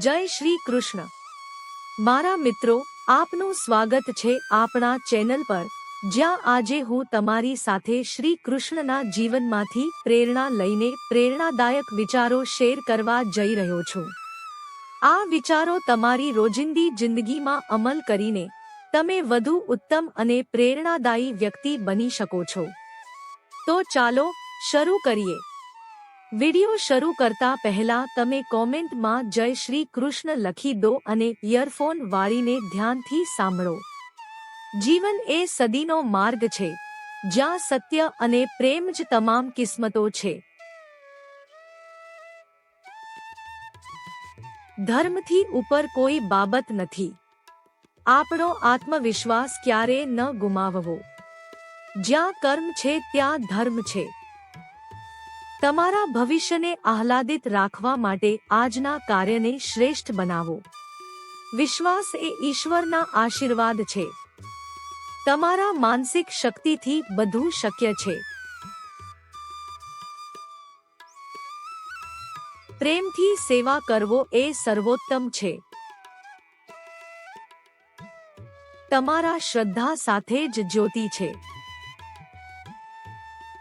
જય શ્રી કૃષ્ણ. મારા મિત્રો, આપનું સ્વાગત છે આપણા ચેનલ પર, જ્યાં આજે હું તમારી સાથે શ્રી કૃષ્ણના જીવનમાંથી પ્રેરણા લઈને પ્રેરણાદાયક વિચારો શેર કરવા જઈ રહ્યો છું. આ વિચારો તમારી રોજિંદી જિંદગીમાં અમલ કરીને, તમે વધુ ઉત્તમ અને પ્રેરણાદાયી વ્યક્તિ બની શકો છો. તો ચાલો, શરૂ કરીએ. વિડિયો શરૂ કરતા પહેલા તમે કોમેન્ટમાં જય શ્રી કૃષ્ણ લખી દો અને ઇયરફોન વાળીને ધ્યાનથી સાંભળો. જીવન એ સદીનો માર્ગ છે, જ્યાં સત્ય અને પ્રેમ જ તમામ કિસ્મતો છે. ધર્મથી ઉપર કોઈ બાબત નથી. આપણો આત્મવિશ્વાસ ક્યારે ન ગુમાવવો. જ્યાં કર્મ છે ત્યાં ધર્મ છે. તમારા ભવિષ્યને આહલાદિત રાખવા માટે આજના કાર્યને શ્રેષ્ઠ બનાવો. વિશ્વાસ એ ઈશ્વરના આશીર્વાદ છે. તમારા માનસિક શક્તિથી બધું શક્ય છે. પ્રેમથી સેવા કરવો એ સર્વોત્તમ છે. તમારા શ્રદ્ધા સાથે જ જ્યોતિ છે.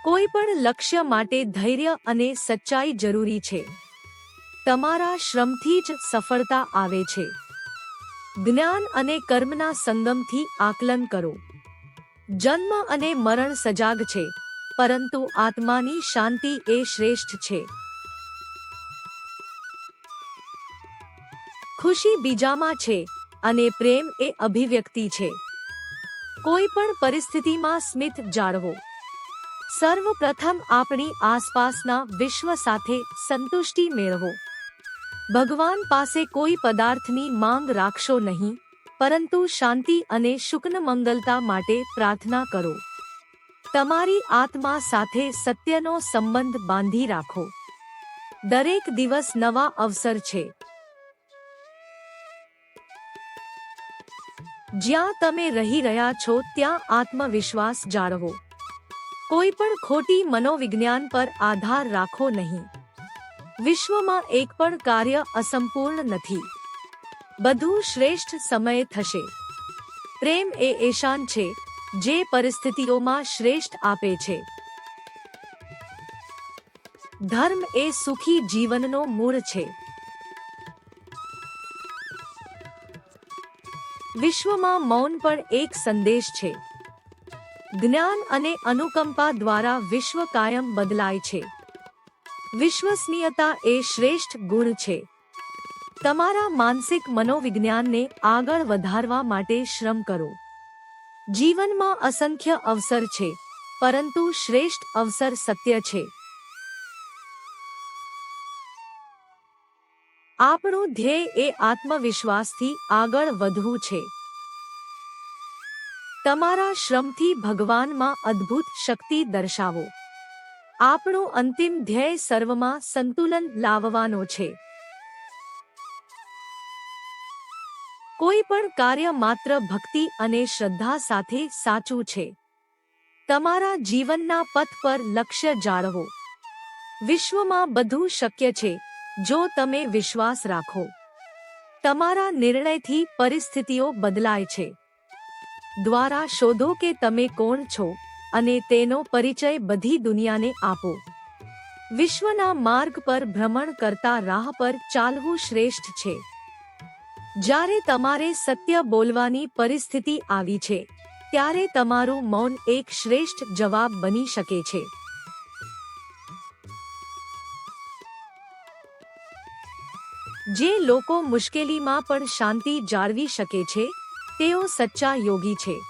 કોઈ પણ લક્ષ્ય માટે ધૈર્ય અને સચ્ચાઈ જરૂરી છે. તમારા શ્રમથી જ સફળતા આવે છે. જ્ઞાન અને કર્મના સંગમથી આકલન કરો. જન્મ અને મરણ સજાગ છે, પરંતુ આત્માની શાંતિ એ શ્રેષ્ઠ છે. ખુશી બીજામાં છે અને પ્રેમ એ અભિવ્યક્તિ છે. કોઈ પણ પરિસ્થિતિમાં સ્મિત જાળવો. સર્વપ્રથમ આપણી આસપાસના વિશ્વ સાથે સંતુષ્ટિ મેળવો. ભગવાન પાસે કોઈ પદાર્થની માંગ રાખશો નહીં, પરંતુ શાંતિ અને શુકન મંગલતા માટે પ્રાર્થના કરો. તમારી આત્મા સાથે સત્યનો સંબંધ બાંધી રાખો. દરેક દિવસ નવા અવસર છે. જ્યાં તમે રહી રહ્યા છો, ત્યાં આત્મવિશ્વાસ જાળવો. કોઈ પણ ખોટી મનોવિજ્ઞાન પર આધાર રાખો નહીં. વિશ્વમાં એક પણ કાર્ય અસંપૂર્ણ નથી. બધું શ્રેષ્ઠ સમય થશે. પ્રેમ એ એશાન છે, જે પરિસ્થિતિઓમાં શ્રેષ્ઠ આપે છે. ધર્મ એ સુખી જીવનનો મૂળ છે. વિશ્વમાં મૌન પણ એક સંદેશ છે. જ્ઞાન અને અનુકંપા દ્વારા વિશ્વ કાયમ બદલાય છે. વિશ્વસનીયતા એ શ્રેષ્ઠ ગુણ છે. તમારા માનસિક મનોવિજ્ઞાનને આગળ વધારવા માટે શ્રમ કરો. જીવનમાં અસંખ્ય અવસર છે, પરંતુ શ્રેષ્ઠ અવસર સત્ય છે. આપણું ધ્યેય એ આત્મવિશ્વાસથી આગળ વધવું છે. તમારા શ્રમથી ભગવાનમાં અદ્ભુત શક્તિ દર્શાવો. આપણો અંતિમ ધ્યેય સર્વમાં સંતુલન લાવવાનો છે. કોઈ પણ કાર્ય માત્ર ભક્તિ અને શ્રદ્ધા સાથે સાચું છે. તમારા જીવનના પથ પર લક્ષ્ય જાળવો. વિશ્વમાં બધું શક્ય છે, જો તમે વિશ્વાસ રાખો. તમારા નિર્ણયથી પરિસ્થિતિઓ બદલાય છે. દ્વારા શોધો કે તમે કોણ છો અને તેનો પરિચય બધી દુનિયાને આપો. વિશ્વના માર્ગ પર ભ્રમણ કરતા રાહ પર ચાલવું શ્રેષ્ઠ છે. જ્યારે તમારે સત્ય બોલવાની પરિસ્થિતિ આવી છે, ત્યારે તમારું મૌન એક શ્રેષ્ઠ જવાબ બની શકે છે. જે લોકો મુશ્કેલીમાં પણ શાંતિ જાળવી શકે છે તેઓ સચ્ચા યોગી છે.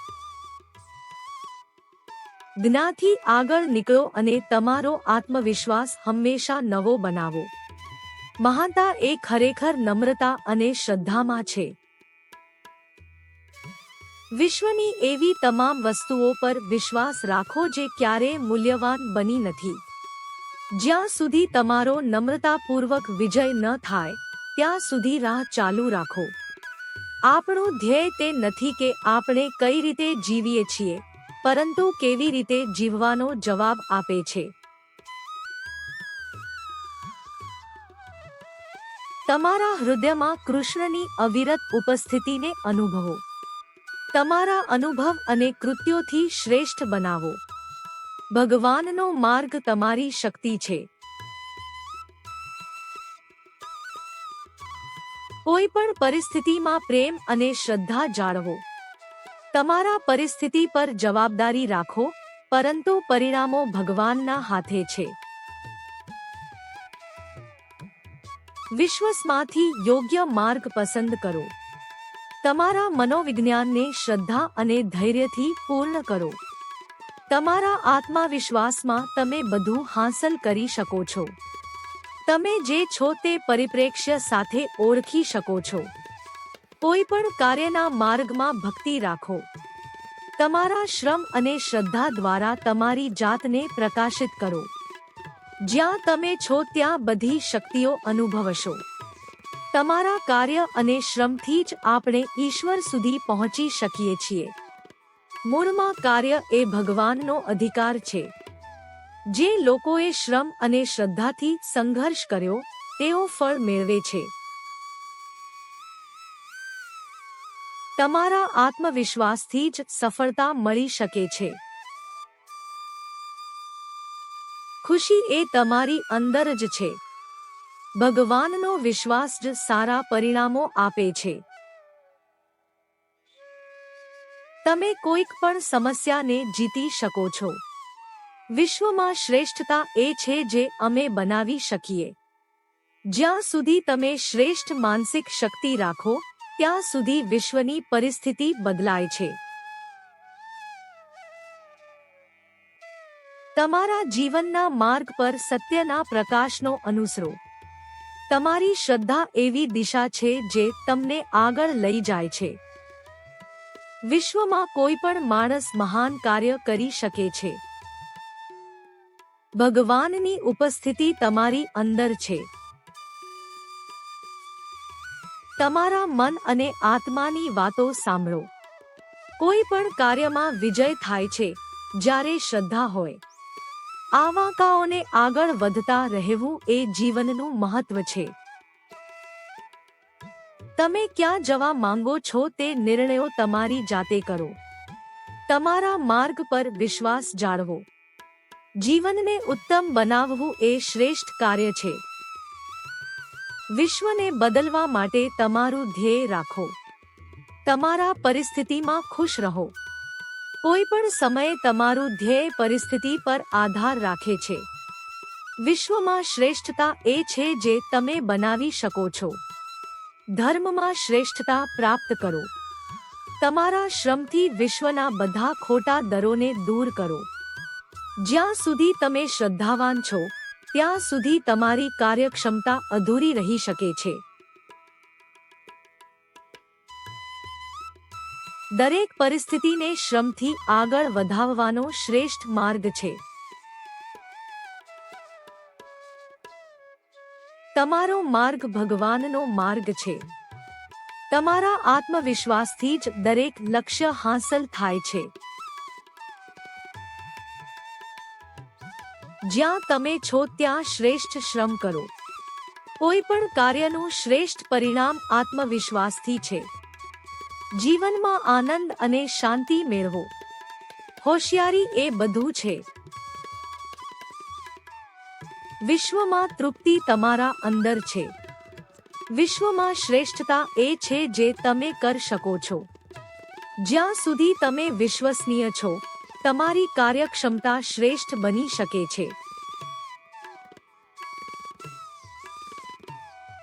જ્ઞાથી આગળ નીકળો અને તમારો આત્મવિશ્વાસ હંમેશા નવો બનાવો. મહાનતા એ ખરેખર નમ્રતા અને શ્રદ્ધામાં છે. વિશ્વની એવી તમામ વસ્તુઓ પર વિશ્વાસ રાખો જે ક્યારેય મૂલ્યવાન બની નથી. જ્યાં સુધી તમારો નમ્રતાપૂર્વક વિજય ન થાય, ત્યાં સુધી રાહ ચાલુ રાખો. આપણું ધ્યેય તે નથી કે આપણે કઈ રીતે જીવીએ છીએ, પરંતુ કેવી રીતે જીવવાનો જવાબ આપે છે. તમારા હૃદયમાં કૃષ્ણની અવિરત ઉપસ્થિતિને અનુભવો. તમારા અનુભવ અને કૃત્યોથી શ્રેષ્ઠ બનાવો. ભગવાનનો માર્ગ તમારી શક્તિ છે. કોઈ પણ પરિસ્થિતિમાં પ્રેમ અને શ્રદ્ધા જાળવો. તમારા પરિસ્થિતિ પર જવાબદારી રાખો, પરંતુ પરિણામો ભગવાનના હાથે છે. વિશ્વસમાંથી યોગ્ય માર્ગ પસંદ કરો. તમારા મનોવિજ્ઞાનને શ્રદ્ધા અને ધૈર્યથી પૂર્ણ કરો. તમારા આત્મવિશ્વાસમાં તમે બધું હાંસલ કરી શકો છો. તમે જે છો તે પરિપ્રેક્ષ્ય સાથે ઓળખી શકો છો. કોઈ પણ કાર્યના માર્ગમાં ભક્તિ રાખો. તમારા શ્રમ અને શ્રદ્ધા દ્વારા તમારી જાતને પ્રકાશિત કરો. જ્યાં તમે છો ત્યાં બધી શક્તિઓ અનુભવશો. તમારા કાર્ય અને શ્રમથી જ આપણે ઈશ્વર સુધી પહોંચી શકીએ છીએ. મૂળમાં કાર્ય એ ભગવાનનો અધિકાર છે. જે લોકોએ શ્રમ અને શ્રદ્ધાથી સંઘર્ષ કર્યો, તેઓ ફળ મેળવે છે. તમારા આત્મવિશ્વાસથી જ સફળતા મળી શકે છે. ખુશી એ તમારી અંદર જ છે. ભગવાનનો વિશ્વાસ જ સારા પરિણામો આપે છે. તમે કોઈક પણ સમસ્યાને જીતી શકો છો. વિશ્વમાં શ્રેષ્ઠતા એ છે જે અમે બનાવી શકીએ. જ્યાં સુધી તમે શ્રેષ્ઠ માનસિક શક્તિ રાખો, ત્યાં સુધી વિશ્વની પરિસ્થિતિ બદલાય છે. તમારા જીવનના માર્ગ પર સત્યના પ્રકાશનો અનુસરો. તમારી શ્રદ્ધા એવી દિશા છે જે તમને આગળ લઈ જાય છે. વિશ્વમાં કોઈ પણ માણસ મહાન કાર્ય કરી શકે છે. ભગવાનની ઉપસ્થિતિ તમારી અંદર છે. તમારા મન અને આત્માની વાતો સાંભળો. કોઈ પણ કાર્યમાં વિજય થાય છે, જ્યારે શ્રદ્ધા હોય. આવા કાઓને આગળ વધતા રહેવું એ જીવનનું મહત્વ છે. તમે ક્યાં જવા માંગો છો તે નિર્ણયો તમારી જાતે કરો. તમારા માર્ગ પર વિશ્વાસ જાળવો. જીવનને ઉત્તમ બનાવવું એ શ્રેષ્ઠ કાર્ય છે. વિશ્વને બદલવા માટે તમારું ધ્યેય રાખો. તમારા પરિસ્થિતિમાં ખુશ રહો. કોઈ પણ સમયે તમારું ધ્યેય પરિસ્થિતિ પર આધાર રાખે છે. વિશ્વમાં શ્રેષ્ઠતા એ છે જે તમે બનાવી શકો છો. ધર્મમાં શ્રેષ્ઠતા પ્રાપ્ત કરો. તમારા શ્રમથી વિશ્વના બધા ખોટા દરોને દૂર કરો. જ્યાં સુધી તમે શ્રદ્ધાવાન છો, ત્યાં સુધી તમારી કાર્યક્ષમતા અધૂરી રહી શકે છે. દરેક પરિસ્થિતિને શ્રમથી આગળ વધાવવાનો શ્રેષ્ઠ માર્ગ છે. તમારો માર્ગ ભગવાનનો માર્ગ છે. તમારા આત્મવિશ્વાસથી જ દરેક લક્ષ્ય હાંસલ થાય છે. જ્યાં તમે છો ત્યાં શ્રેષ્ઠ શ્રમ કરો. કોઈ પણ કાર્યનું શ્રેષ્ઠ પરિણામ આત્મવિશ્વાસથી છે. જીવનમાં આનંદ અને શાંતિ મેળવો. હોશિયારી એ બધું છે. વિશ્વમાં તૃપ્તિ તમારા અંદર છે. વિશ્વમાં શ્રેષ્ઠતા એ છે જે તમે કરી શકો છો. જ્યાં સુધી તમે વિશ્વસનીય છો. તમારી કાર્યક્ષમતા શ્રેષ્ઠ બની શકે છે.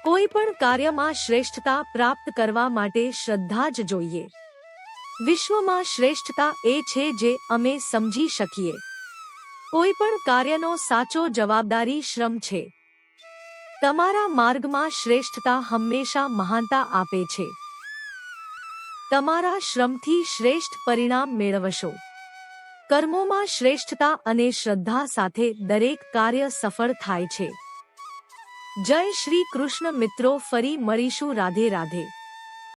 કોઈ પણ કાર્યમાં શ્રેષ્ઠતા પ્રાપ્ત કરવા માટે શ્રદ્ધા જ જોઈએ. વિશ્વમાં શ્રેષ્ઠતા એ છે જે અમે સમજી શકીએ. કોઈ પણ કાર્યનો સાચો જવાબદારી શ્રમ છે. તમારા માર્ગમાં શ્રેષ્ઠતા હંમેશા મહાનતા આપે છે. તમારા શ્રમથી શ્રેષ્ઠ પરિણામ મેળવશો. કર્મોમાં શ્રેષ્ઠતા અને શ્રદ્ધા સાથે દરેક કાર્ય સફળ થાય છે. જય શ્રી કૃષ્ણ મિત્રો, ફરી મળીશું રાધે રાધે.